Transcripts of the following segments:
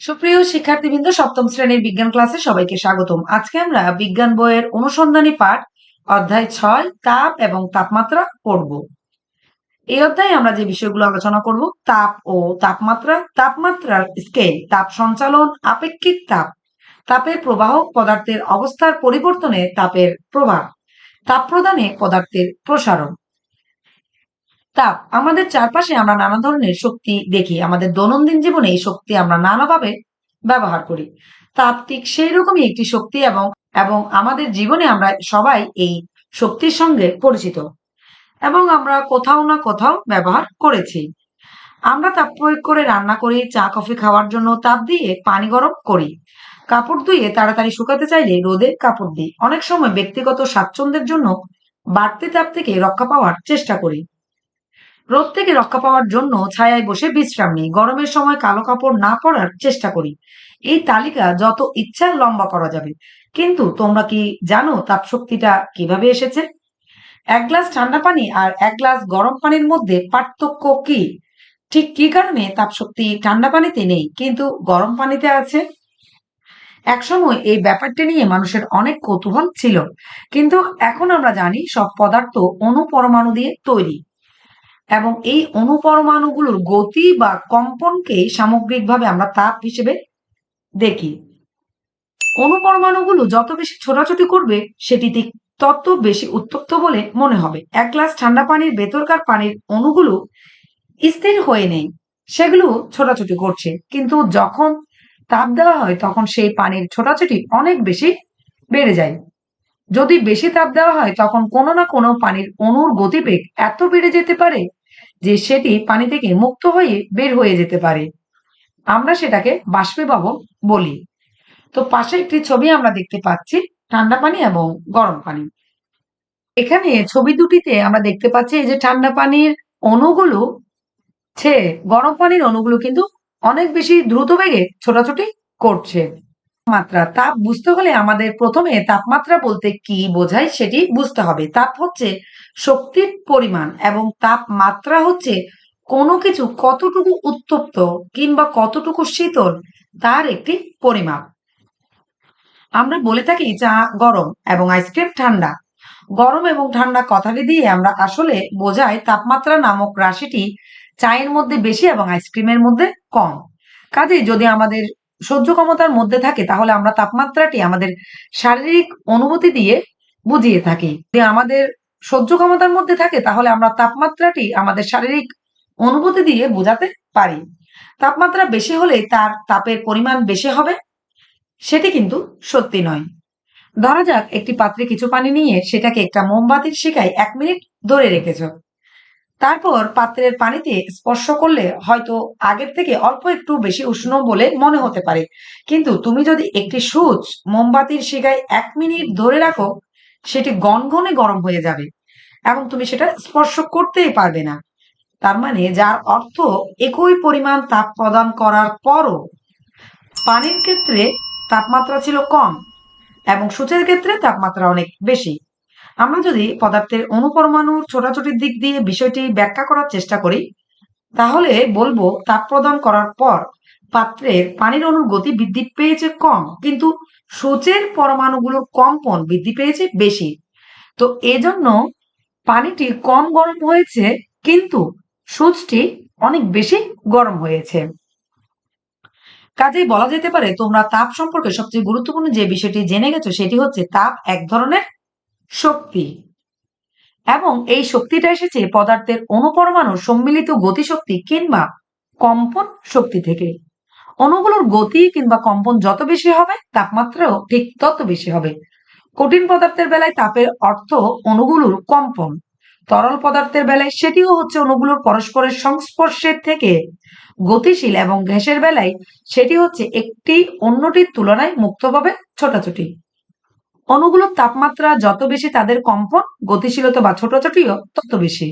সুপ্রিয় শিক্ষার্থীবৃন্দ, সপ্তম শ্রেণির বিজ্ঞান ক্লাসে সবাইকে স্বাগতম। আজকে আমরা বিজ্ঞান বইয়ের অনুসন্ধানী পাঠ, অধ্যায় ছয়, তাপ এবং তাপমাত্রা পড়ব। এই অধ্যায়ে আমরা যে বিষয়গুলো আলোচনা করব, তাপ ও তাপমাত্রা, তাপমাত্রার স্কেল, তাপ সঞ্চালন, আপেক্ষিক তাপ, তাপের প্রবাহ, পদার্থের অবস্থার পরিবর্তনে তাপের প্রভাব, তাপ প্রদানে পদার্থের প্রসারণ। তাপ আমাদের চারপাশে আমরা নানা ধরনের শক্তি দেখি, আমাদের দৈনন্দিন জীবনে এই শক্তি আমরা নানাভাবে ব্যবহার করি। তাপ ঠিক সেই রকমই একটি শক্তি এবং এবং আমাদের জীবনে আমরা সবাই এই শক্তির সঙ্গে পরিচিত। এবং আমরা কোথাও না কোথাও ব্যবহার করেছি। আমরা তাপ প্রয়োগ করে রান্না করি, চা, কফি খাওয়ার জন্য তাপ দিয়ে পানি গরম করি। কাপড় ধুয়ে তাড়াতাড়ি শুকাতে চাইলে রোদে কাপড় দিই। অনেক সময় ব্যক্তিগত স্বাচ্ছন্দ্যের জন্য বাড়তি তাপ থেকে রক্ষা পাওয়ার চেষ্টা করি। রোদ থেকে রক্ষা পাওয়ার জন্য ছায়ায় বসে বিশ্রাম নিই। গরমের সময় কালো কাপড় না পরার চেষ্টা করি। এই তালিকা যত ইচ্ছা লম্বা করা যাবে। কিন্তু তোমরা কি জানো তাপ শক্তিটা কীভাবে এসেছে? এক গ্লাস ঠান্ডা পানি আর এক গ্লাস গরম পানির মধ্যে পার্থক্য কি? ঠিক কি কারণে তাপ শক্তি ঠান্ডা পানিতে নেই, কিন্তু গরম পানিতে আছে? একসময় এই ব্যাপারটি নিয়ে মানুষের অনেক কৌতূহল ছিল। কিন্তু এখন আমরা জানি সব পদার্থ অণু পরমাণু দিয়ে তৈরি। এবং এই অণুপরমাণুগুলোর গতি বা কম্পনকে সামগ্রিকভাবে আমরা তাপ হিসেবে দেখি। অনুপরমাণুগুলো যত বেশি ছোটাছুটি করবে সেটি ঠিক তত বেশি উত্তপ্ত বলে মনে হবে। এক গ্লাস ঠান্ডা পানির ভেতরকার পানির অণুগুলো স্থির হয়ে নেই, সেগুলো ছোটাছুটি করছে। কিন্তু যখন তাপ দেওয়া হয়, তখন সেই পানির ছোটাছুটি অনেক বেশি বেড়ে যায়। যদি বেশি তাপ দেওয়া হয়, তখন কোনো না কোনো পানির অণুর গতিবেগ এত বেড়ে যেতে পারে যে সেটি পানি থেকে মুক্ত হয়ে বের হয়ে যেতে পারে। আমরা সেটাকে বাষ্পীভবন বলি। তো পাশে একটি ছবি আমরা দেখতে পাচ্ছি, ঠান্ডা পানি এবং গরম পানি। এখানে ছবি দুটিতে আমরা দেখতে পাচ্ছি যে ঠান্ডা পানির অণুগুলো, ছে, গরম পানির অণুগুলো কিন্তু অনেক বেশি দ্রুত বেগে ছোটাছুটি করছে। মাত্রা তাপ বুঝতে হলে আমাদের প্রথমে তাপমাত্রা বলতে কি বোঝায় সেটি বুঝতে হবে। তাপ হচ্ছে শক্তির পরিমাণ এবং তাপমাত্রা হচ্ছে কোনো কিছু কতটুকু উত্তপ্ত কিংবা কতটুকু শীতল তার একটি পরিমাপ। আমরা বলে থাকি চা গরম এবং আইসক্রিম ঠান্ডা। গরম এবং ঠান্ডা কথাটি দিয়ে আমরা আসলে বোঝাই তাপমাত্রা নামক রাশিটি চায়ের মধ্যে বেশি এবং আইসক্রিমের মধ্যে কম। কাজেই যদি আমাদের সহ্য ক্ষমতার মধ্যে থাকে তাহলে আমরা তাপমাত্রাটি আমাদের শারীরিক অনুভূতি দিয়ে বুঝিয়ে থাকি। যদি আমাদের সহ্য ক্ষমতার মধ্যে থাকে, তাহলে আমরা তাপমাত্রাটি আমাদের শারীরিক অনুভূতি দিয়ে বোঝাতে পারি। তাপমাত্রা বেশি হলে তার তাপের পরিমাণ বেশি হবে, সেটি কিন্তু সত্যি নয়। ধরা যাক, একটি পাত্রে কিছু পানি নিয়ে সেটাকে একটা মোমবাতির শিকায় এক মিনিট ধরে রেখেছ। তারপর পাত্রের পানিতে স্পর্শ করলে হয়তো আগের থেকে অল্প একটু বেশি উষ্ণ বলে মনে হতে পারে। কিন্তু তুমি যদি একটি সুচ মোমবাতির শিকায় এক মিনিট ধরে রাখো সেটি গনগনে গরম হয়ে যাবে এবং তুমি সেটা স্পর্শ করতেই পারবে না। তার মানে যার অর্থ একই পরিমাণ তাপ প্রদান করার পরও পানির ক্ষেত্রে তাপমাত্রা ছিল কম এবং সূচের ক্ষেত্রে তাপমাত্রা অনেক বেশি। আমরা যদি পদার্থের অণুপরমাণুর ছোটাছুটির দিক দিয়ে বিষয়টি ব্যাখ্যা করার চেষ্টা করি, তাহলে বলব তাপ প্রদান করার পর পাত্রের পানির অণুর গতি বৃদ্ধি পেয়েছে কম, কিন্তু সূচের পরমাণুগুলোর কম্পন বৃদ্ধি পেয়েছে বেশি। তো এজন্য পানিটি কম গরম হয়েছে, কিন্তু সূচটি অনেক বেশি গরম হয়েছে। কাজেই বলা যেতে পারে, তোমরা তাপ সম্পর্কে সবচেয়ে গুরুত্বপূর্ণ যে বিষয়টি জেনে গেছো, সেটি হচ্ছে তাপ এক ধরনের শক্তি। এবং এই শক্তিটা এসেছে পদার্থের অনুপরমাণু সম্মিলিত গতিশক্তি কিংবা কম্পন শক্তি থেকে। অণুগুলোর গতি কিংবা কম্পন যত বেশি হবে, তাপমাত্রাও ঠিক তত বেশি হবে। কঠিন পদার্থের বেলায় তাপের অর্থ অণুগুলোর কম্পন। তরল পদার্থের বেলায় সেটিও হচ্ছে অণুগুলোর পরস্পরের সংস্পর্শের থেকে গতিশীল এবং গ্যাসের বেলায় সেটি হচ্ছে একটি অন্যটির তুলনায় মুক্তভাবে ছোটাছুটি। অণুগুলোর তাপমাত্রা যত বেশি তাদের কম্পন, গতিশীলতা বা ছোটাছুটিও তত বেশি।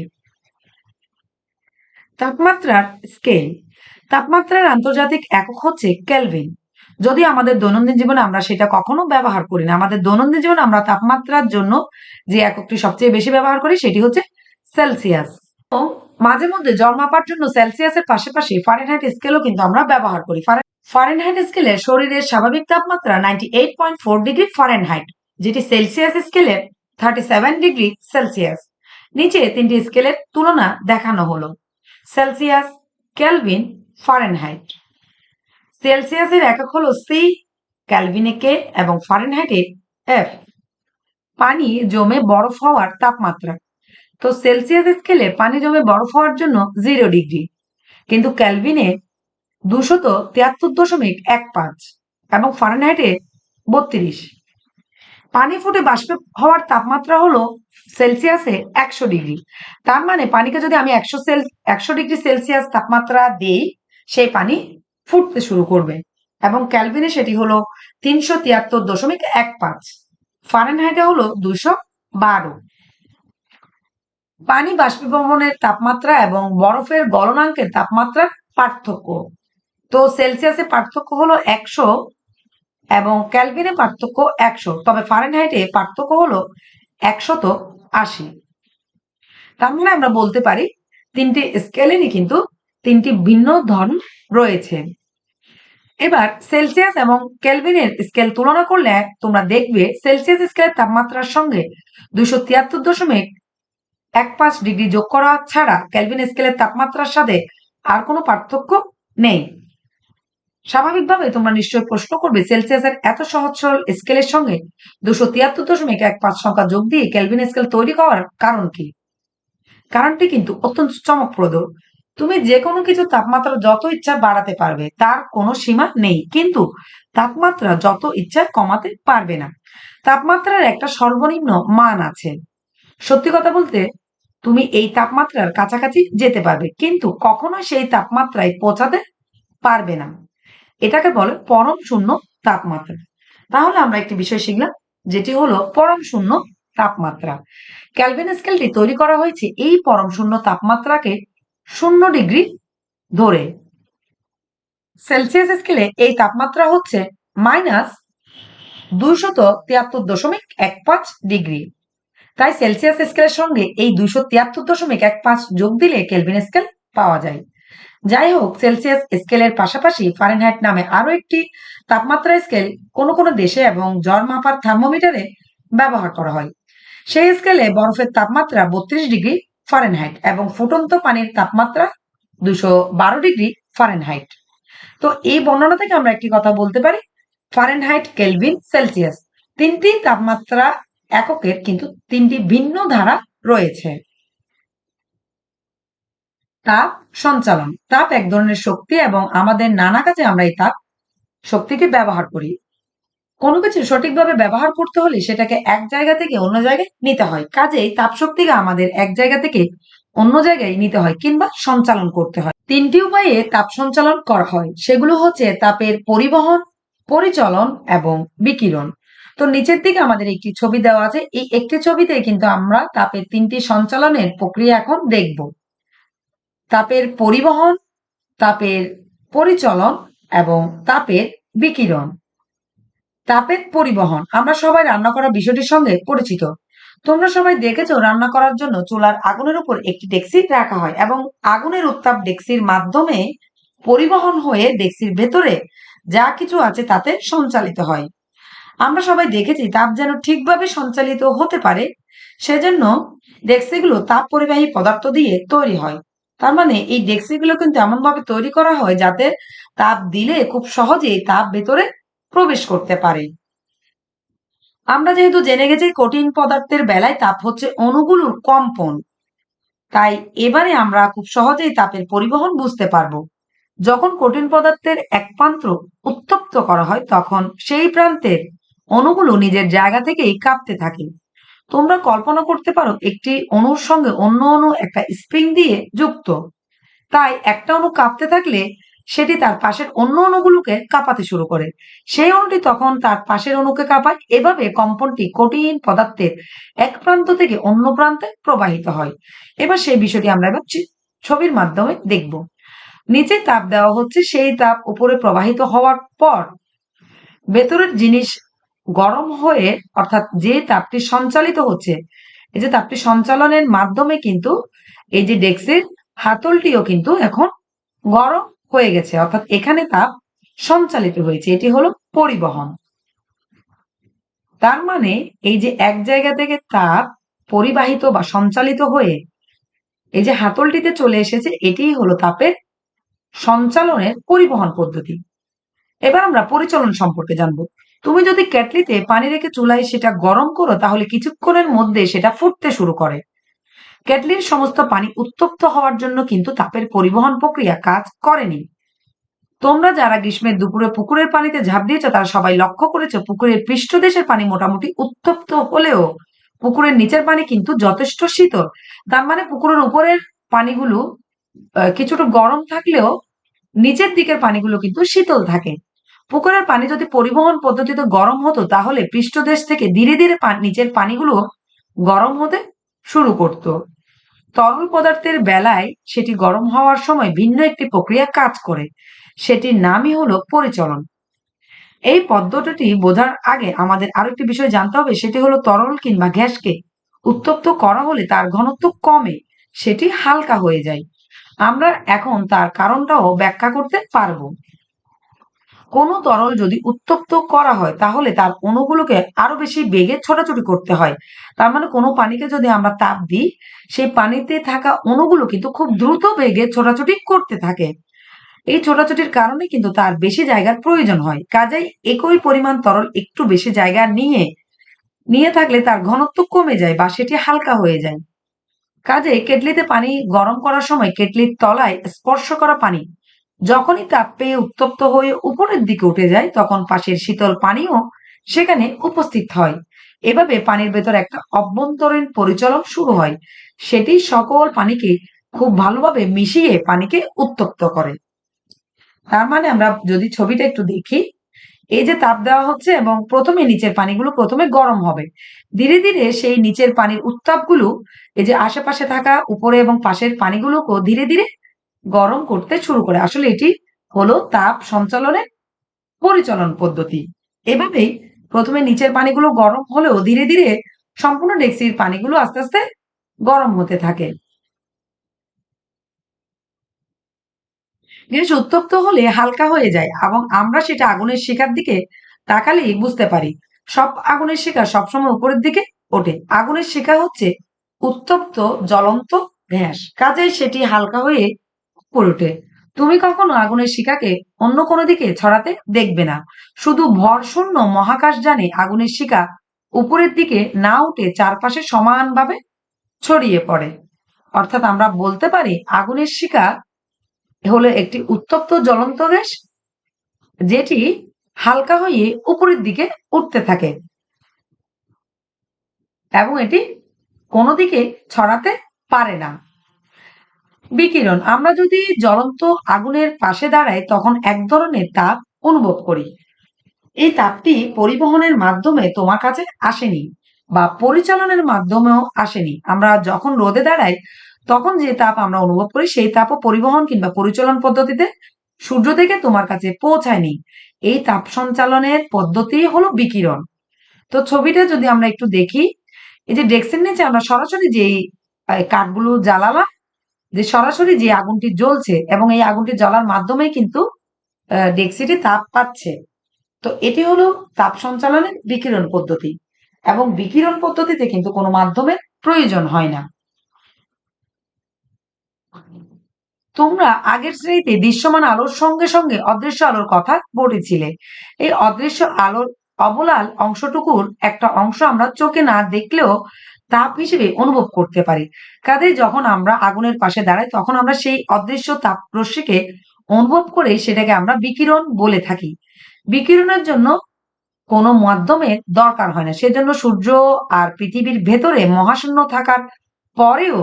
তাপমাত্রার স্কেল। তাপমাত্রার আন্তর্জাতিক একক হচ্ছে কেলভিন যদি আমাদের দৈনন্দিন জীবনে আমরা সেটা কখনো ব্যবহার করি না, আমাদের দৈনন্দিন জীবনে আমরা তাপমাত্রার জন্য যে এককটি সবচেয়ে বেশি ব্যবহার করি সেটি হচ্ছে সেলসিয়াস মাঝে মধ্যে জল মাপার জন্য সেলসিয়াসের পাশাপাশি ফারেনহাইট স্কেলও কিন্তু আমরা ব্যবহার করি। ফারেনহাইট স্কেলে শরীরের স্বাভাবিক তাপমাত্রা ninety eight point four degree Fahrenheit যেটি সেলসিয়াস স্কেলে থার্টি সেভেন ডিগ্রি সেলসিয়াস নিচে তিনটি স্কেলের তুলনা দেখানো হলো। সেলসিয়াস কেলভিন ফারেনহাইট সেলসিয়াসের একক হলো সি ক্যালভিনে কে এবং ফারেনহাইটে এফ পানি জমে বরফ হওয়ার তাপমাত্রা। তো সেলসিয়াস স্কেলে পানি জমে বরফ হওয়ার জন্য জিরো ডিগ্রি কিন্তু ক্যালভিনে দুশত তিয়াত্তর দশমিক এক পাঁচ এবং ফারেনহাইটে বত্রিশ। পানি ফুটে বাষ্প হওয়ার তাপমাত্রা হলো সেলসিয়াসে একশো ডিগ্রি তার মানে পানিকে যদি আমি একশো সেল একশো ডিগ্রি সেলসিয়াস তাপমাত্রা দিই সেই পানি ফুটতে শুরু করবে। এবং ক্যালভিনে সেটি হলো তিনশো তিয়াত্তর দশমিক এক পাঁচ। ফারেনহাইটে হলো দুশো বারো। পানি বাষ্পীভবনের তাপমাত্রা এবং বরফের গলনাঙ্কের তাপমাত্রার পার্থক্য। তো সেলসিয়াসে পার্থক্য হলো একশো এবং ক্যালভিনে পার্থক্য একশো। তবে ফারেনহাইটে পার্থক্য হলো একশত আশি। তার মানে আমরা বলতে পারি তিনটি স্কেলেরই কিন্তু তিনটি ভিন্ন ধর্ম রয়েছে। এবার সেলসিয়াস এবং কেলভিনের স্কেল তুলনা করলে তোমরা দেখবে সেলসিয়াস স্কেলের তাপমাত্রার সঙ্গে দুইশো তিয়াত্তর দশমিক এক পাঁচ ডিগ্রি যোগ করা ছাড়া ক্যালভিন স্কেলের তাপমাত্রার সাথে আর কোনো পার্থক্য নেই। স্বাভাবিকভাবে তোমরা নিশ্চয়ই প্রশ্ন করবে, সেলসিয়াসের এত সহজ সরল স্কেলের সঙ্গে দুশো তিয়াত্তর দশমিক এক পাঁচ সংখ্যা যোগ দিয়ে ক্যালভিন স্কেল তৈরি করার কারণ কি? কারণটি কিন্তু অত্যন্ত চমকপ্রদ। তুমি যে কোনো কিছু তাপমাত্রা যত ইচ্ছা বাড়াতে পারবে, তার কোনো সীমা নেই। কিন্তু তাপমাত্রা যত ইচ্ছা কমাতে পারবে না। তাপমাত্রার একটা সর্বনিম্ন মান আছে। সত্যি কথা বলতে, তুমি এই তাপমাত্রার কাছাকাছি যেতে পারবে, কিন্তু কখনো সেই তাপমাত্রায় পৌঁছাতে পারবে না। এটাকে বলে পরম শূন্য তাপমাত্রা। তাহলে আমরা একটি বিষয় শিখলাম, যেটি হলো পরম শূন্য তাপমাত্রা। ক্যালভিন স্কেলটি তৈরি করা হয়েছে এই পরম শূন্য তাপমাত্রাকে শূন্য ডিগ্রি ধরে। সেলসিয়াস স্কেলে এই তাপমাত্রা হচ্ছে মাইনাস দুইশত তিয়াত্তর দশমিক এক পাঁচ ডিগ্রি। তাই সেলসিয়াস স্কেলের সঙ্গে এই দুইশো তিয়াত্তর দশমিক এক পাঁচ যোগ দিলে কেলভিন স্কেল পাওয়া যায়। যাই হোক, সেলসিয়াস স্কেলের পাশাপাশি ফারেনহাইট নামে আরও একটি তাপমাত্রা স্কেল কোনো কোনো দেশে এবং জ্বর মাপার থার্মোমিটারে ব্যবহার করা হয়। সেই স্কেলে বরফের তাপমাত্রা বত্রিশ ডিগ্রি ফারেনহাইট এবং ফুটন্ত পানির তাপমাত্রা দুশো বারো ডিগ্রি ফারেনহাইট তো এই বর্ণনা থেকে আমরা একটি কথা বলতে পারি ফারেনহাইট কেলভিন সেলসিয়াস তিনটি তাপমাত্রা এককের কিন্তু তিনটি ভিন্ন ধারা রয়েছে। তাপ সঞ্চালন। তাপ এক ধরনের শক্তি এবং আমাদের নানা কাজে আমরা এই তাপ শক্তিকে ব্যবহার করি। কোনো কিছু সঠিকভাবে ব্যবহার করতে হলে সেটাকে এক জায়গা থেকে অন্য জায়গায় নিতে হয়। কাজেই তাপ শক্তিকে আমাদের এক জায়গা থেকে অন্য জায়গায় নিতে হয় কিংবা সঞ্চালন করতে হয়। তিনটি উপায়ে তাপ সঞ্চালন করা হয়। সেগুলো হচ্ছে তাপের পরিবহন, পরিচলন এবং বিকিরণ। তো নিচের দিকে আমাদের একটি ছবি দেওয়া আছে। এই একটি ছবিতে কিন্তু আমরা তাপের তিনটি সঞ্চালনের প্রক্রিয়া এখন দেখব। তাপের পরিবহন, তাপের পরিচলন এবং তাপের বিকিরণ। তাপের পরিবহন। আমরা সবাই রান্না করার বিষয়টির সঙ্গে পরিচিত। তোমরা সবাই দেখেছ রান্না করার জন্য চুলার আগুনের উপর একটি ডেক্সি রাখা হয় এবং আগুনের উত্তাপ ডেক্সির মাধ্যমে পরিবহন হয়ে ডেক্সির ভেতরে যা কিছু আছে তাতে সঞ্চালিত হয়। আমরা সবাই দেখেছি তাপ যেন ঠিকভাবে সঞ্চালিত হতে পারে, সেজন্য ডেক্সিগুলো তাপ পরিবাহী পদার্থ দিয়ে তৈরি হয়। তার মানে এই ডেক্সিগুলো কিন্তু এমন ভাবে তৈরি করা হয় যাতে তাপ দিলে খুব সহজেই তাপ ভেতরে প্রবেশ করতে পারে। আমরা যেহেতু জেনে গেছি কঠিন পদার্থের বেলায় তাপ হচ্ছে অণুগুলোর কম্পন, তাই এবারে আমরা খুব সহজেই তাপের পরিবহন বুঝতে পারব। যখন কঠিন পদার্থের এক প্রান্ত উত্তপ্ত করা হয়, তখন সেই প্রান্তের অণুগুলো নিজের জায়গা থেকেই কাঁপতে থাকে। তোমরা কল্পনা করতে পারো, একটি অণুর সঙ্গে অন্য অণু একটা স্প্রিং দিয়ে যুক্ত। তাই একটা অণু কাঁপতে থাকলে সেটি তার পাশের অন্য অণুগুলোকে কাঁপাতে শুরু করে। সেই অণুটি তখন তার পাশের অণুকে কাঁপায়। এভাবে কম্পনটি কঠিন পদার্থের এক প্রান্ত থেকে অন্য প্রান্তে প্রবাহিত হয়। এবার সেই বিষয়টি আমরা এবার ছবির মাধ্যমে দেখব। নিচে তাপ দেওয়া হচ্ছে। সেই তাপ উপরে প্রবাহিত হওয়ার পর ভেতরের জিনিস গরম হয়ে, অর্থাৎ যে তাপটি সঞ্চালিত হচ্ছে, এই যে তাপটি সঞ্চালনের মাধ্যমে কিন্তু এই যে ডেক্সের হাতলটিও কিন্তু এখন গরম হয়ে গেছে, অর্থাৎ এখানে তাপ সঞ্চালিত হয়েছে। এটি হলো পরিবহন। তার মানে এই যে এক জায়গা থেকে তাপ পরিবাহিত বা সঞ্চালিত হয়ে এই যে হাতলটিতে চলে এসেছে, এটিই হলো তাপের সঞ্চালনের পরিবহন পদ্ধতি। এবার আমরা পরিচালন সম্পর্কে জানব। তুমি যদি ক্যাটলিতে পানি রেখে চুলায় সেটা গরম করো, তাহলে কিছুক্ষণের মধ্যে সেটা ফুটতে শুরু করে। ক্যাটলির সমস্ত পানি উত্তপ্ত হওয়ার জন্য কিন্তু তাপের পরিবহন প্রক্রিয়া কাজ করেনি। তোমরা যারা গ্রীষ্মের দুপুরে পুকুরের পানিতে ঝাঁপ দিয়েছ, তারা সবাই লক্ষ্য করেছ, পুকুরের পৃষ্ঠদেশের পানি মোটামুটি উত্তপ্ত হলেও পুকুরের নিচের পানি কিন্তু যথেষ্ট শীতল। তার মানে পুকুরের উপরের পানিগুলো কিছুটা গরম থাকলেও নিচের দিকের পানিগুলো কিন্তু শীতল থাকে। পুকুরের পানি যদি পরিবহন পদ্ধতিতে গরম হতো, তাহলে পৃষ্ঠদেশ থেকে ধীরে ধীরে নিচের পানিগুলো গরম হতে শুরু করত। তরল পদার্থের বেলায় সেটি গরম হওয়ার সময় ভিন্ন একটি প্রক্রিয়া কাজ করে। সেটির নামই হলো পরিচলন। এই পদ্ধতিটি বোঝার আগে আমাদের আরও একটি বিষয় জানতে হবে, সেটি হলো তরল কিংবা গ্যাসকে উত্তপ্ত করা হলে তার ঘনত্ব কমে, সেটি হালকা হয়ে যায়। আমরা এখন তার কারণটাও ব্যাখ্যা করতে পারব। কোনো তরল যদি উত্তপ্ত করা হয়, তাহলে তার অণুগুলোকে আরও বেশি বেগে ছোটাছুটি করতে হয়। তার মানে কোনো পানিকে যদি আমরা তাপ দিই, সেই পানিতে থাকা অণুগুলো কিন্তু খুব দ্রুত বেগে ছোটাছুটি করতে থাকে। এই ছোটাছুটির কারণে কিন্তু তার বেশি জায়গার প্রয়োজন হয়। কাজেই একই পরিমাণ তরল একটু বেশি জায়গা নিয়ে নিয়ে থাকলে তার ঘনত্ব কমে যায় বা সেটি হালকা হয়ে যায়। কাজে কেটলিতে পানি গরম করার সময় কেটলির তলায় স্পর্শ করা পানি যখনই তাপ পেয়ে উত্তপ্ত হয়ে উপরের দিকে উঠে যায়, তখন পাশের শীতল পানিও সেখানে উপস্থিত হয়। এভাবে পানির ভেতর একটা অভ্যন্তরীণ পরিচলন শুরু হয়। সেটি সকল পানিকে খুব ভালোভাবে মিশিয়ে পানিকে উত্তপ্ত করে। তার মানে আমরা যদি ছবিটা একটু দেখি, এই যে তাপ দেওয়া হচ্ছে এবং প্রথমে নিচের পানিগুলো প্রথমে গরম হবে। ধীরে ধীরে সেই নিচের পানির উত্তাপগুলো, এই যে আশেপাশে থাকা উপরে এবং পাশের পানিগুলোকেও ধীরে ধীরে গরম করতে শুরু করে। আসলে এটি হলো তাপ সঞ্চালনের পরিচালন পদ্ধতি। এভাবেই প্রথমে নিচের পানিগুলো গরম হলেও ধীরে ধীরে সম্পূর্ণ ডেক্সির পানিগুলো আস্তে আস্তে গরম হতে থাকে। গ্যাস উত্তপ্ত হলে হালকা হয়ে যায় এবং আমরা সেটা আগুনের শিকার দিকে তাকালেই বুঝতে পারি, সব আগুনের শিকা সবসময় উপরের দিকে ওঠে। আগুনের শিকা হচ্ছে উত্তপ্ত, জ্বলন্ত গ্যাস। কাজে সেটি হালকা হয়ে উপরে ওঠে। তুমি কখনো আগুনের শিকাকে অন্য কোনো দিকে ছড়াতে দেখবে না। শুধু ভর শূন্য মহাকাশ জানে আগুনের শিকা উপরের দিকে না উঠে চারপাশে সমানভাবে ছড়িয়ে পড়ে। অর্থাৎ আমরা বলতে পারি আগুনের শিকা হলো একটি উত্তপ্ত জ্বলন্ত গ্যাস যেটি হালকা হয়ে উপরের দিকে উঠতে থাকে এবং এটি কোনো দিকে ছড়াতে পারে না। বিকিরণ, আমরা যদি জ্বলন্ত আগুনের পাশে দাঁড়াই, তখন এক ধরনের তাপ অনুভব করি। এই তাপটি পরিবহনের মাধ্যমে তোমার কাছে আসেনি বা পরিচালনের মাধ্যমেও আসেনি। আমরা যখন রোদে দাঁড়াই, তখন যে তাপ আমরা অনুভব করি, সেই তাপও পরিবহন কিংবা পরিচালন পদ্ধতিতে সূর্য থেকে তোমার কাছে পৌঁছায়নি। এই তাপ সঞ্চালনের পদ্ধতি হলো বিকিরণ। তো ছবিটা যদি আমরা একটু দেখি, এই যে ডেস্কের নিচে আমরা সরাসরি যে কাঠগুলো জ্বালালাম যে সরাসরি যে আগুনটি জ্বলছে এবং এই আগুনটি জ্বলার মাধ্যমে কিন্তু ডেক্সিটি তাপ পাচ্ছে। তো এটি হলো তাপ সঞ্চালনের বিকিরণ পদ্ধতি এবং বিকিরণ পদ্ধতিতে কিন্তু কোনো মাধ্যমের প্রয়োজন হয় না। তোমরা আগের শ্রেণীতে দৃশ্যমান আলোর সঙ্গে সঙ্গে অদৃশ্য আলোর কথা বলেছিলে এই অদৃশ্য আলোর অবলাল অংশটুকুর একটা অংশ আমরা চোখে না দেখলেও তাপ হিসেবে অনুভব করতে পারি। কাজে যখন আমরা আগুনের পাশে দাঁড়াই, তখন আমরা সেই অদৃশ্য তাপ রশ্মিকে অনুভব করে সেটাকে আমরা বিকিরণ বলে থাকি। বিকিরণের জন্য কোনো মাধ্যমের দরকার হয় না। সেজন্য সূর্য আর পৃথিবীর ভেতরে মহাশূন্য থাকার পরেও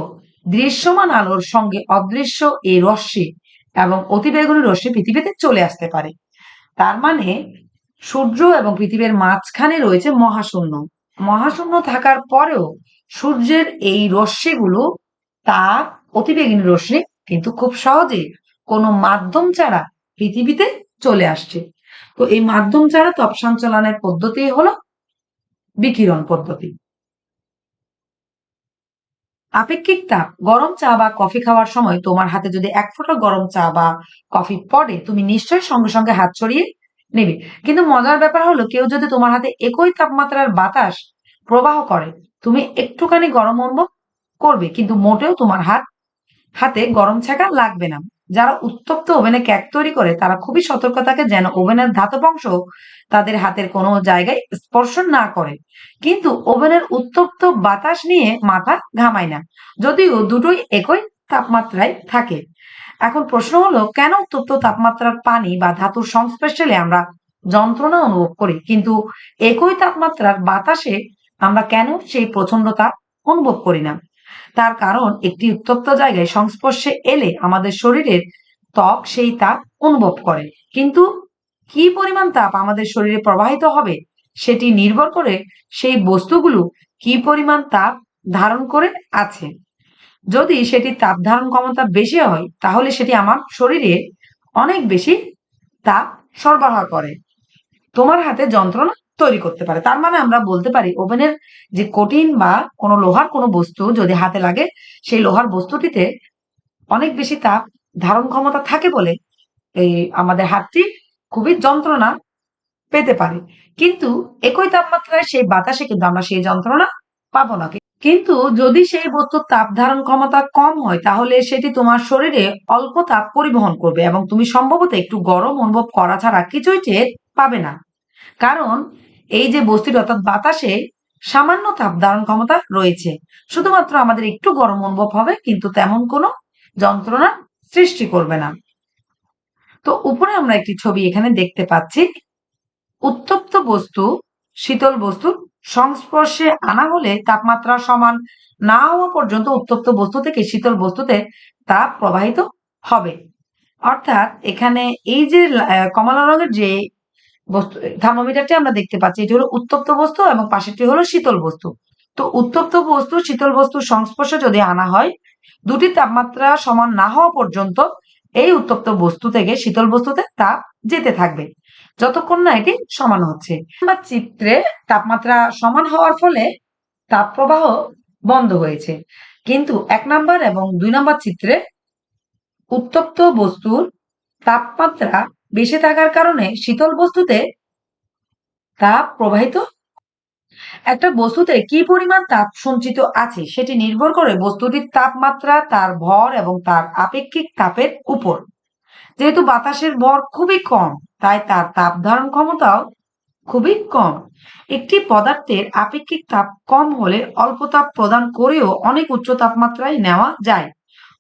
দৃশ্যমান আলোর সঙ্গে অদৃশ্য এই রশ্মি এবং অতিবেগুনি রশ্মি পৃথিবীতে চলে আসতে পারে। তার মানে সূর্য এবং পৃথিবীর মাঝখানে রয়েছে মহাশূন্য। মহাশূন্য থাকার পরেও সূর্যের এই রশ্মিগুলো তাপ অতিবেগুনি রশ্মি কিন্তু খুব সহজে কোনো মাধ্যম ছাড়া পৃথিবীতে চলে আসছে। তো এই মাধ্যম ছাড়া তপ সঞ্চালনের পদ্ধতি হলো বিকিরণ পদ্ধতি। আপেক্ষিক তাপ, গরম চা বা কফি খাওয়ার সময় তোমার হাতে যদি এক ফোঁটা গরম চা বা কফি পড়ে, তুমি নিশ্চয়ই সঙ্গে সঙ্গে হাত ছড়িয়ে নেবে। কিন্তু মজার ব্যাপার হলো কেউ যদি তোমার হাতে একই তাপমাত্রার বাতাস প্রবাহ করে তুমি একটুখানি গরম অনুভব করবে, কিন্তু মোটেও তোমার হাত, হাতে গরম ছাকা লাগবে না। যারা উত্তপ্ত ওভেনে কেক তৈরি করে, তারা খুবই সতর্ক থাকে যেন ওভেনের ধাতব অংশ তাদের হাতের কোনো জায়গায় স্পর্শ না করে। কিন্তু ওভেনের উত্তপ্ত বাতাস নিয়ে মাথা ঘামায় না, যদিও দুটোই একই তাপমাত্রায় থাকে। এখন প্রশ্ন হলো, কেন উত্তপ্ত তাপমাত্রার পানি বা ধাতুর সংস্পর্শেলে আমরা যন্ত্রণা অনুভব করি, কিন্তু একই তাপমাত্রার বাতাসে আমরা কেন সেই প্রচণ্ড তাপ অনুভব করি না? তার কারণ একটি উত্তপ্ত জায়গায় সংস্পর্শে এলে আমাদের শরীরের ত্বক সেই তাপ অনুভব করে। কিন্তু কি পরিমাণ তাপ আমাদের শরীরে প্রবাহিত হবে সেটি নির্ভর করে সেই বস্তুগুলো কি পরিমাণ তাপ ধারণ করে আছে। যদি সেটি তাপ ধারণ ক্ষমতা বেশি হয়, তাহলে সেটি আমার শরীরে অনেক বেশি তাপ সরবরাহ করে। তোমার হাতে যন্ত্রণা তৈরি করতে পারে। তার মানে আমরা বলতে পারি, ওভেনের যে কঠিন বা কোনো লোহার কোনো বস্তু যদি হাতে লাগে, সেই লোহার বস্তুটিতে অনেক বেশি তাপ ধারণ ক্ষমতা থাকে বলে এই আমাদের হাতটি খুবই যন্ত্রণা পেতে পারে। কিন্তু একই তাপমাত্রায় সেই বাতাসে কিন্তু আমরা সেই যন্ত্রণা পাবো না। কিন্তু যদি সেই বস্তুর তাপ ধারণ ক্ষমতা কম হয়, তাহলে সেটি তোমার শরীরে অল্প তাপ পরিবহন করবে এবং তুমি সম্ভবত একটু গরম অনুভব করা ছাড়া কিছুই টের পাবে না। কারণ এই যে বস্তুটি অর্থাৎ বাতাসে সামান্য তাপ ধারণ ক্ষমতা রয়েছে। শুধুমাত্র আমাদের একটু গরম অনুভব হবে, কিন্তু তেমন কোনো যন্ত্রণা সৃষ্টি করবে না। তো উপরে আমরা একটি ছবি এখানে দেখতে পাচ্ছি। উত্তপ্ত বস্তু, শীতল বস্তুর সংস্পর্শে আনা হলে তাপমাত্রা সমান না হওয়া পর্যন্ত উত্তপ্ত বস্তু থেকে শীতল বস্তুতে তাপ প্রবাহিত হবে। অর্থাৎ এখানে এই যে কমলা রঙের যে বস্তু, থার্মোমিটারটি আমরা দেখতে পাচ্ছি। এটি হলো উত্তপ্ত বস্তু এবং পাশেরটি হলো শীতল বস্তু। তো উত্তপ্ত বস্তু, শীতল বস্তুর সংস্পর্শে যদি আনা হয়, দুটি তাপমাত্রা সমান না হওয়া পর্যন্ত এই উত্তপ্ত বস্তু থেকে, শীতল বস্তুতে তাপ যেতে থাকবে। যতক্ষণ না এটি সমান হচ্ছে। বা চিত্রে তাপমাত্রা সমান হওয়ার ফলে তাপ প্রবাহ বন্ধ হয়েছে। কিন্তু এক নাম্বার এবং দুই নাম্বার চিত্রে উত্তপ্ত বস্তুর তাপমাত্রা বেশি থাকার কারণে শীতল বস্তুতে তাপ প্রবাহিত একটা বস্তুতে কি পরিমাণ তাপ সঞ্চিত আছে সেটি নির্ভর করে বস্তুটির তাপমাত্রা, তার ভর এবং তার আপেক্ষিক তাপের উপর। যেহেতু বাতাসের ভর খুবই কম, তাই তার তাপ ধারণ ক্ষমতাও খুবই কম। একটি পদার্থের আপেক্ষিক তাপ কম হলে অল্প তাপ প্রদান করেও অনেক উচ্চ তাপমাত্রায় নেওয়া যায়।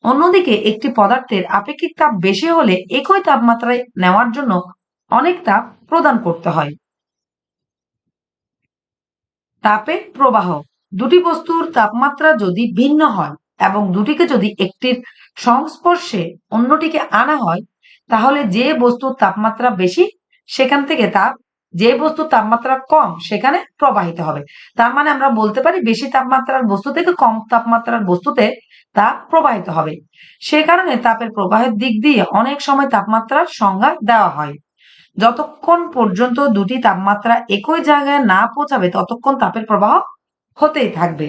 অন্যদিকে একটি পদার্থের আপেক্ষিক তাপ বেশি হলে একই তাপমাত্রায় নেওয়ার জন্য অনেক তাপ প্রদান করতে হয়। তাপের প্রবাহ। দুটি বস্তুর তাপমাত্রা যদি ভিন্ন হয় এবং দুটিকে যদি একটির সংস্পর্শে অন্যটিকে আনা হয়, তাহলে যে বস্তুর তাপমাত্রা বেশি, সেখান থেকে তাপ যে বস্তুর তাপমাত্রা কম, সেখানে প্রবাহিত হবে। তার মানে আমরা বলতে পারি বেশি তাপমাত্রার বস্তু থেকে কম তাপমাত্রার বস্তুতে তাপ প্রবাহিত হবে। সে কারণে তাপের প্রবাহের দিক দিয়ে অনেক সময় তাপমাত্রার সংজ্ঞা দেওয়া হয়। যতক্ষণ পর্যন্ত দুটি তাপমাত্রা একই জায়গায় না পৌঁছাবে, ততক্ষণ তাপের প্রবাহ হতেই থাকবে।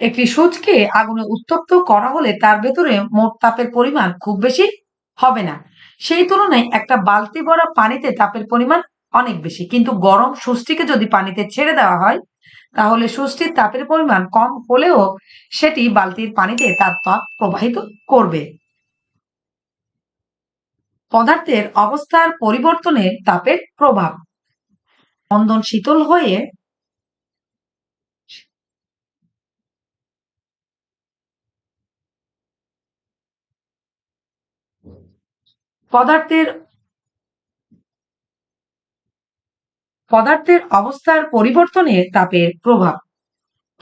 একটি সূচকে আগুনে উত্তপ্ত করা হলে তার ভেতরে মোট তাপের পরিমাণ খুব বেশি হবে না। সেই তুলনায় একটা বালতি ভরা পানিতে তাপের পরিমাণ অনেক বেশি। কিন্তু গরম সুষ্টিকে যদি পানিতে ছেড়ে দেওয়া হয়, তাহলে সুষ্টির তাপের পরিমাণ কম হলেও সেটি বালতির পানিতে তার তাপ প্রবাহিত করবে। পদার্থের অবস্থার পরিবর্তনে তাপের প্রভাব। মন্দন শীতল হয়ে পদার্থের পদার্থের অবস্থার পরিবর্তনে তাপের প্রভাব।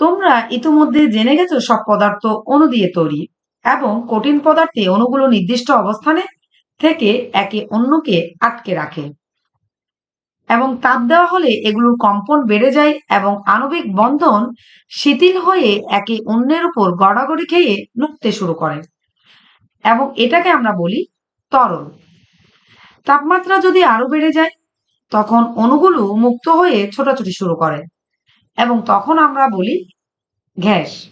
তোমরা ইতিমধ্যে জেনে গেছো সব পদার্থ অণু দিয়ে তৈরি এবং কঠিন পদার্থে অণুগুলো নির্দিষ্ট অবস্থানে থেকে একে অন্যকে আটকে রাখে। এবং তাপ দেওয়া হলে এগুলোর কম্পন বেড়ে যায় এবং আণবিক বন্ধন শিথিল হয়ে একে অন্যের উপর গড়াগড়ি খেয়ে নুকতে শুরু করে। এবং এটাকে আমরা বলি তরল তাপমাত্রা যদি আরও বেড়ে যায় তখন অণুগুলো মুক্ত হয়ে ছোটাছুটি শুরু করে। এবং তখন আমরা বলি গ্যাস।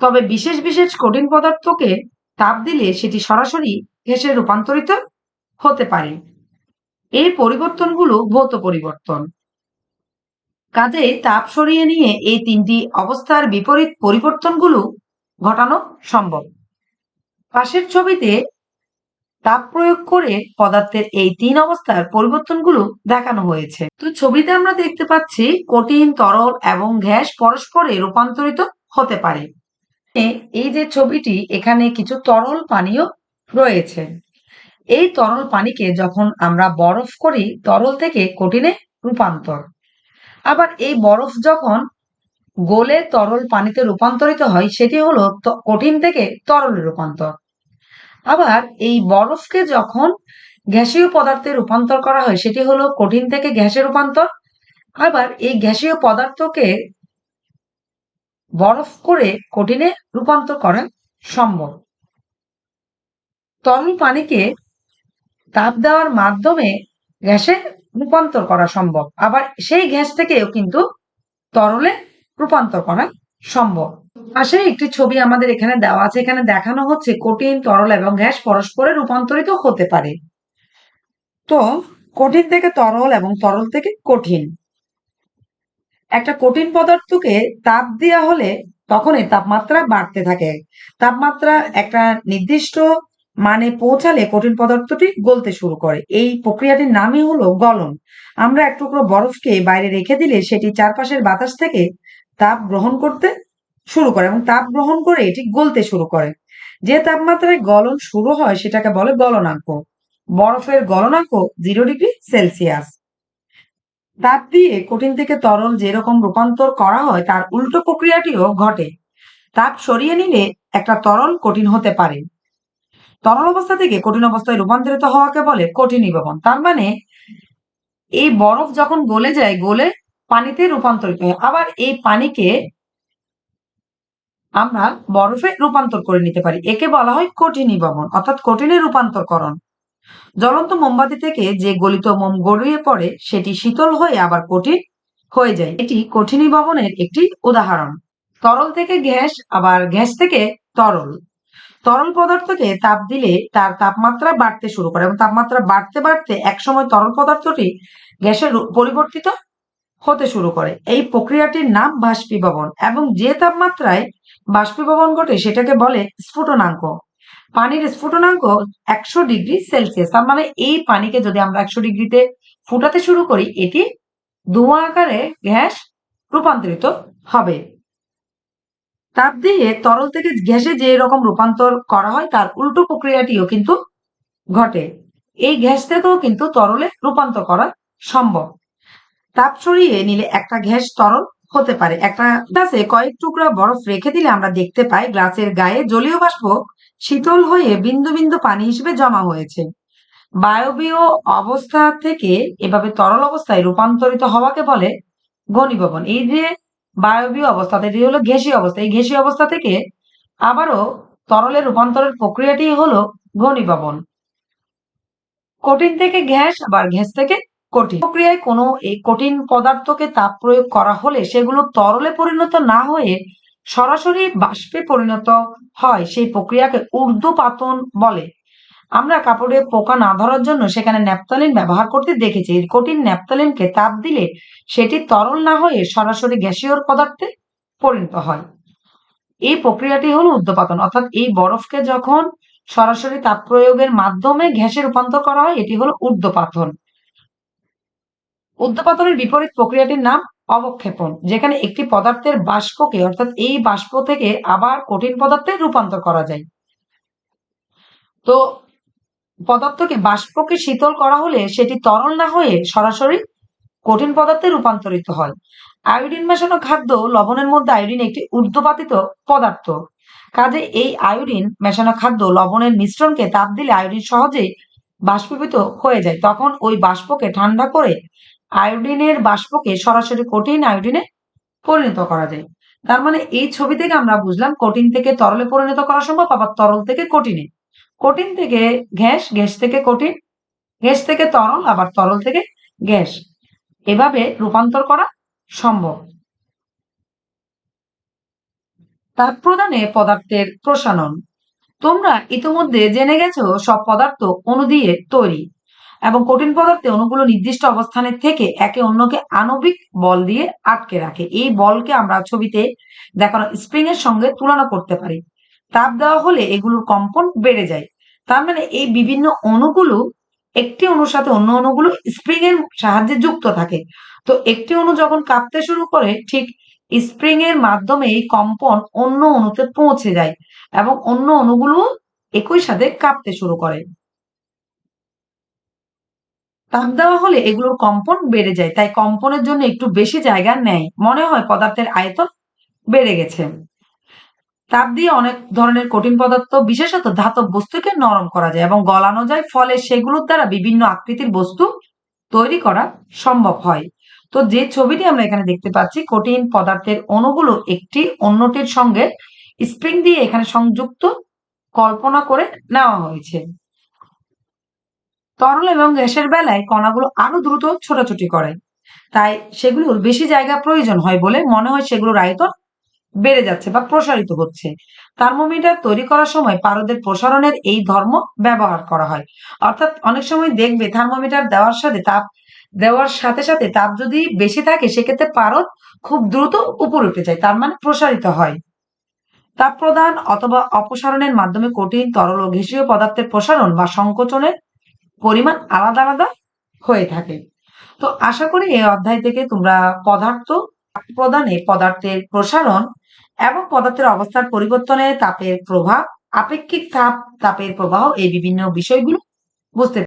তবে বিশেষ বিশেষ কঠিন পদার্থকে তাপ দিলে সেটি সরাসরি গ্যাসে রূপান্তরিত হতে পারে। এই পরিবর্তনগুলো ভৌত পরিবর্তন। কাজেই তাপ সরিয়ে নিয়ে এই তিনটি অবস্থার বিপরীত পরিবর্তনগুলো ঘটানো সম্ভব। পাশের ছবিতে তাপ প্রয়োগ করে পদার্থের এই তিন অবস্থার পরিবর্তনগুলো দেখানো হয়েছে। তো ছবিতে আমরা দেখতে পাচ্ছি কঠিন তরল এবং গ্যাস পরস্পরে রূপান্তরিত হতে পারে। এই যে ছবিটি, এখানে কিছু তরল পানীয় রয়েছে। এই তরল পানিকে যখন আমরা বরফ করি, তরল থেকে কঠিনে রূপান্তর। আবার এই বরফ যখন গোলে তরল পানিতে রূপান্তরিত হয়, সেটি হলো কঠিন থেকে তরলে রূপান্তর। আবার এই বরফকে যখন গ্যাসীয় পদার্থে রূপান্তর করা হয়, সেটি হলো কঠিন থেকে গ্যাসে রূপান্তর। আবার এই গ্যাসীয় পদার্থকে বরফ করে কঠিনে রূপান্তর করা সম্ভব। তরল পানিকে তাপ দেওয়ার মাধ্যমে গ্যাসে রূপান্তর করা সম্ভব। আবার সেই গ্যাস থেকেও কিন্তু তরলে রূপান্তর করা সম্ভব। পাশে একটি ছবি আমাদের এখানে দেওয়া আছে। এখানে দেখানো হচ্ছে কঠিন, তরল এবং গ্যাস পরস্পরে রূপান্তরিত হতে পারে। তো কঠিন থেকে তরল এবং তরল থেকে কঠিন। একটা কঠিন পদার্থকে তাপ দেওয়া হলে তখন এই তাপমাত্রা বাড়তে থাকে। তাপমাত্রা একটা নির্দিষ্ট মানে পৌঁছালে কঠিন পদার্থটি গলতে শুরু করে। এই প্রক্রিয়াটির নামই হলো গলন। আমরা এক টুকরো বরফকে বাইরে রেখে দিলে সেটি চারপাশের বাতাস থেকে তাপ গ্রহণ করতে শুরু করে এবং তাপ গ্রহণ করে এটি গলতে শুরু করে। যে তাপমাত্রায় গলন শুরু হয় সেটাকে বলে গলনাঙ্ক। বরফের গলনাঙ্ক জিরো ডিগ্রি সেলসিয়াস। তাপ দিয়ে কঠিন থেকে তরল যেরকম রূপান্তর করা হয় তার উল্টো প্রক্রিয়াটিও ঘটে। তাপ সরিয়ে নিলে একটা তরল কঠিন হতে পারে। তরল অবস্থা থেকে কঠিন অবস্থায় রূপান্তরিত হওয়াকে বলে কঠিন নিববন তার মানে এই বরফ যখন গলে যায়, গলে পানিতে রূপান্তরিত হয়। আবার এই পানিকে আমরা বরফে রূপান্তর করে নিতে পারি। একে বলা হয় কঠিন নিববন অর্থাৎ কঠিনের রূপান্তরকরণ। জ্বলন্ত মোমবাতি থেকে যে গলিত মোম গড়িয়ে পড়ে, সেটি শীতল হয়ে আবার কঠিন হয়ে যায়। এটি কঠিনী ভবনের একটি উদাহরণ। তরল থেকে গ্যাস, আবার গ্যাস থেকে তরল। তরল পদার্থকে তাপ দিলে তার তাপমাত্রা বাড়তে শুরু করে এবং তাপমাত্রা বাড়তে বাড়তে একসময় তরল পদার্থটি গ্যাসের পরিবর্তিত হতে শুরু করে। এই প্রক্রিয়াটির নাম বাষ্পীভবন এবং যে তাপমাত্রায় বাষ্পীভবন ঘটে সেটাকে বলে স্ফুটনাঙ্ক। পানির স্ফুটনাঙ্ক একশো ডিগ্রি সেলসিয়াস। তার মানে এই পানিকে যদি আমরা একশো ডিগ্রিতে ফুটাতে শুরু করি, এটি ধোঁয়া আকারে গ্যাস রূপান্তরিত হবে। তাপ দিয়ে তরল থেকে গ্যাসে যে রকম রূপান্তর করা হয়, তার উল্টো প্রক্রিয়াটিও কিন্তু ঘটে। এই গ্যাস থেকেও কিন্তু তরলে রূপান্তর করা সম্ভব। তাপ সরিয়ে নিলে একটা গ্যাস তরল হতে পারে। একটা গ্লাসে কয়েক টুকরা বরফ রেখে দিলে আমরা দেখতে পাই গ্লাসের গায়ে জলীয় বাষ্প শীতল হয়ে বিন্দু বিন্দু পানি হিসেবে জমা হয়েছে। বায়বীয় অবস্থা থেকে এভাবে তরল অবস্থায় রূপান্তরিত হওয়াকে বলে ঘনীভবন। এই যে বায়বীয় অবস্থা, এটি হলো ঘেঁষি অবস্থা। এই ঘেঁষি অবস্থা থেকে আবারও তরলের রূপান্তরের প্রক্রিয়াটি হলো ঘনীভবন। কঠিন থেকে গ্যাস, আবার গ্যাস থেকে কঠিন। প্রক্রিয়ায় কোনো এই কঠিন পদার্থকে তাপ প্রয়োগ করা হলে সেগুলো তরলে পরিণত না হয়ে সরাসরি বাষ্পে পরিণত হয়, সেই প্রক্রিয়াকে ঊর্ধ্বপাতন বলে। আমরা কাপড়ে পোকা না ধরার জন্য সেখানে ন্যাপথালিন ব্যবহার করতে দেখেছি। কঠিন ন্যাপতালিনকে তাপ দিলে সেটি তরল না হয়ে সরাসরি গ্যাসীয় পদার্থে পরিণত হয়। এই প্রক্রিয়াটি হলো উদ্যপাতন অর্থাৎ এই বরফকে যখন সরাসরি তাপ প্রয়োগের মাধ্যমে গ্যাসে রূপান্তর করা হয়, এটি হলো ঊর্ধ্বপাতন। উদ্যপাতনের বিপরীত প্রক্রিয়াটির নাম অবক্ষেপণ, যেখানে একটি পদার্থের বাষ্পকে, অর্থাৎ এই বাষ্প থেকে আবার কঠিন পদার্থে রূপান্তর করা যায়। তো পদার্থকে বাষ্পকে শীতল করা হলে সেটি তরল না হয়ে সরাসরি কঠিন পদার্থে রূপান্তরিত হয়। আয়োডিন মেশানো খাদ্য লবণের মধ্যে আয়োডিন একটি ঊর্ধ্বপাতিত পদার্থ। কাজে এই আয়োডিন মেশানো খাদ্য লবণের মিশ্রণকে তাপ দিলে আয়োডিন সহজেই বাষ্পীভূত হয়ে যায়। তখন ওই বাষ্পকে ঠান্ডা করে আয়োডিনের বাষ্পকে সরাসরি কঠিন আয়োডিনে পরিণত করা যায়। তার মানে এই ছবি থেকে আমরা বুঝলাম কঠিন থেকে তরলে পরিণত করা সম্ভব, আবার তরল থেকে কঠিনে কঠিন থেকে গ্যাস গ্যাস থেকে কঠিন গ্যাস থেকে তরল, আবার তরল থেকে গ্যাস। এভাবে রূপান্তর করা সম্ভব। তাপ প্রদানে পদার্থের প্রসারণ। তোমরা ইতিমধ্যে জেনে গেছো, সব পদার্থ অণু দিয়ে তৈরি। এবং কঠিন পদার্থে অণুগুলো নির্দিষ্ট অবস্থানের থেকে একে অন্যকে আণবিক বল দিয়ে আটকে রাখে। এই বলকে আমরা ছবিতে দেখানো স্প্রিং এর সঙ্গে তুলনা করতে পারি। তাপ দেওয়া হলে এগুলোর কম্পন বেড়ে যায়। তার মানে এই বিভিন্ন অণুগুলো একটি অণুর সাথে অন্য অণুগুলো স্প্রিং এর সাহায্যে যুক্ত থাকে। তো একটি অণু যখন কাঁপতে শুরু করে, ঠিক স্প্রিং এর মাধ্যমে এই কম্পন অন্য অণুতে পৌঁছে যায় এবং অন্য অণুগুলো একই সাথে কাঁপতে শুরু করে। তাপ দেওয়া হলে এগুলোর কম্পন বেড়ে যায়, তাই কম্পনের জন্য একটু বেশি জায়গা নেয় মনে হয় পদার্থের আয়তন বেড়ে গেছে। তাপ দিয়ে অনেক ধরনের কঠিন পদার্থ, বিশেষত ধাতব বস্তুকে নরম করা যায় এবং গলানো যায়, ফলে সেগুলোর দ্বারা বিভিন্ন আকৃতির বস্তু তৈরি করা সম্ভব হয়। তো যে ছবিটি আমরা এখানে দেখতে পাচ্ছি, কঠিন পদার্থের অণুগুলো একটি অন্যটির সঙ্গে স্প্রিং দিয়ে এখানে সংযুক্ত কল্পনা করে নেওয়া হয়েছে। তরল এবং গ্যাসের বেলায় কণাগুলো আরও দ্রুত ছোটাছুটি করে। তাই সেগুলোর বেশি জায়গা প্রয়োজন হয় বলে মনে হয় সেগুলোর আয়তন বেড়ে যাচ্ছে বা প্রসারিত হচ্ছে। থার্মোমিটার তৈরি করার সময় পারদের প্রসারণের এই ধর্ম ব্যবহার করা হয়। অর্থাৎ অনেক সময় দেখবে থার্মোমিটার দেওয়ার সাথে তাপ, দেওয়ার সাথে সাথে তাপ যদি বেশি থাকে, সেক্ষেত্রে পারদ খুব দ্রুত উপরে উঠে যায়, তার মানে প্রসারিত হয়। তাপ প্রদান অথবা অপসারণের মাধ্যমে কঠিন, তরল ও ঘেঁষীয় পদার্থের প্রসারণ বা সংকোচনের পরিমাণ আলাদা আলাদা হয়ে থাকে। তো আশা করি এই অধ্যায় থেকে তোমরা পদার্থ প্রদানে পদার্থের প্রসারণ এবং পদার্থের অবস্থার পরিবর্তনে তাপের প্রভাব, আপেক্ষিক তাপ, তাপের প্রবাহ এই বিভিন্ন বিষয়গুলো বুঝতে